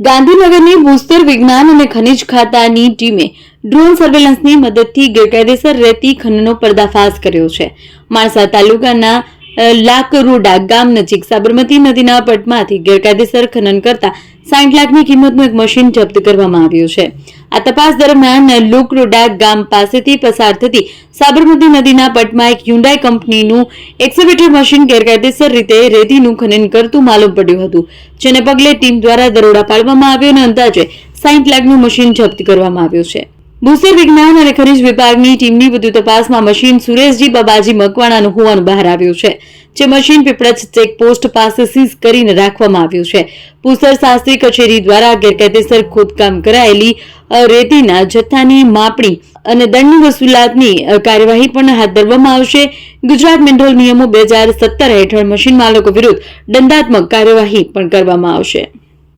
ગાંધીનગરની ભૂસ્તર વિજ્ઞાન અને ખનિજ ખાતાની ટીમે ડ્રોન સર્વેલન્સની મદદથી ગેરકાયદેસર રહેતી ખનનનો પર્દાફાશ કર્યો છે. માણસા તાલુકાના લાકરોડા ગામ નજીક સાબરમતી નદીના પટમાંથી ગેરકાયદેસર ખનન કરતા સાઠ લાખની કિંમતનું એક મશીન જપ્ત કરવામાં આવ્યું છે. આ તપાસ દરમિયાન લોકરોડા ગામ પાસેથી પસાર થતી સાબરમતી નદીના પટમાં એક હ્યુન્ડાઈ કંપનીનું એક્સેવેટર મશીન ગેરકાયદેસર રીતે રેતીનું ખનન કરતું માલુમ પડ્યું હતું, જેને પગલે ટીમ દ્વારા દરોડા પાડવામાં આવ્યો અને અંદાજે સાઠ લાખનું મશીન જપ્ત કરવામાં આવ્યું છે. ભૂસ્તર વિજ્ઞાન અને ખનિજ વિભાગની ટીમની વધુ તપાસમાં મશીન સુરેશજી બાબાજી મકવાણાનું હોવાનું બહાર આવ્યું છે, જે મશીન પીપળજ ચેકપોસ્ટ પાસે સીઝ કરીને રાખવામાં આવ્યું છે. ભૂસ્તર શાસ્ત્રી કચેરી દ્વારા ગેરકાયદેસર ખોદકામ કરાયેલી રેતીના જથ્થાની માપણી અને દંડની વસૂલાતની કાર્યવાહી પણ હાથ ધરવામાં આવશે. ગુજરાત મિનરલ નિયમો બે હજાર સત્તર હેઠળ મશીન માલકો વિરુદ્ધ દંડાત્મક કાર્યવાહી પણ કરવામાં આવશે.